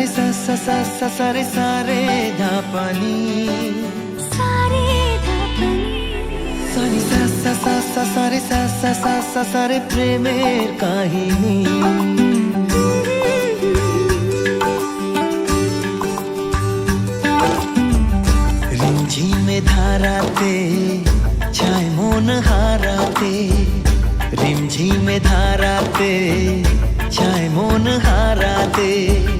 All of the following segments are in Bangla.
সা সা রে সা রে ধা পানি सारे धपनी সা নি সা সা সা সা সা রে সা সা সা সা সা রে প্রেমের কাহিনী রিমঝিমে ধারাতে ছায় মন হারাতে রিমঝিমে ধারাতে ছায় মন হারাতে এই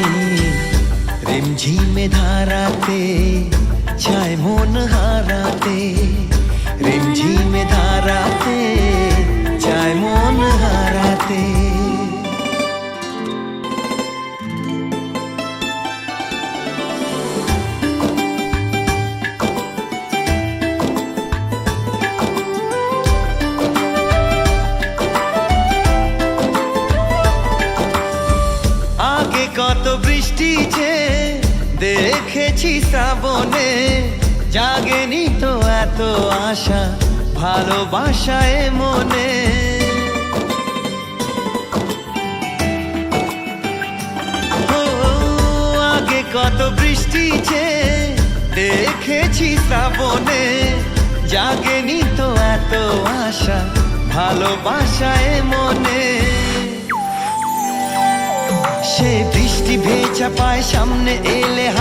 রিমঝিমে ধারাতে চায় মন হারাতে রিমঝিমে ধারাতে চায় মন হারাতে কত বৃষ্টি যে শ্রাবণে জাগেনি তো এত আশা, ভালোবাসায় মনে। আগে কত বৃষ্টি যে দেখেছি শ্রাবণে, জাগেনি তো এত আশা, ভালোবাসায় মনে। সে বৃষ্টি ভেজা পায় সামনে এলে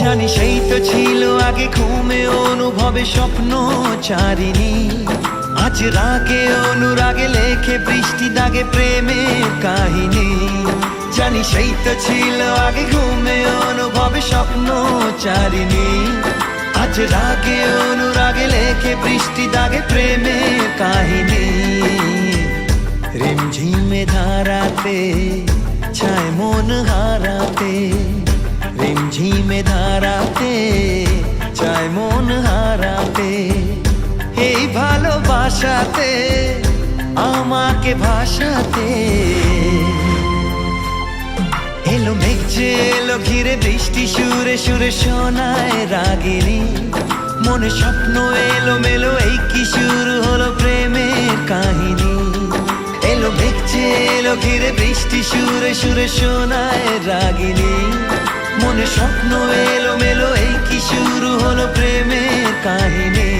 জানি সেই তো ছিল আগে ঘুমে অনুভবে স্বপ্ন চারিনি আজ রাগে অনুরাগে লেখে বৃষ্টি দাগে প্রেমে কাহিনী। জানি সেই তো ছিল আগে ঘুমে অনুভবে স্বপ্ন চারিনি আজ রাগে অনুরাগে লেখে বৃষ্টি দাগে প্রেমে কাহিনী। রিমঝিমে ধারাতে, ছায় মন হারাতে রিমঝিমে ধারাতে, চায় মন হারাতে। এই ভালোবাসাতে, আমাকে ভাসাতে। এলো মেঘ যে এলো ঘিরে, বৃষ্টি সুরে সুরে শোনায় রাগিনী। মনে স্বপ্ন এলো মেলো, এই কি শুরু হলো প্রেমের কাহিনী। এলো মেঘ যে এলো ঘিরে, বৃষ্টি সুরে সুরে শোনায় রাগিনী। মনে স্বপ্ন এলো মেলো এই কি শুরু হলো প্রেমের কাহিনী?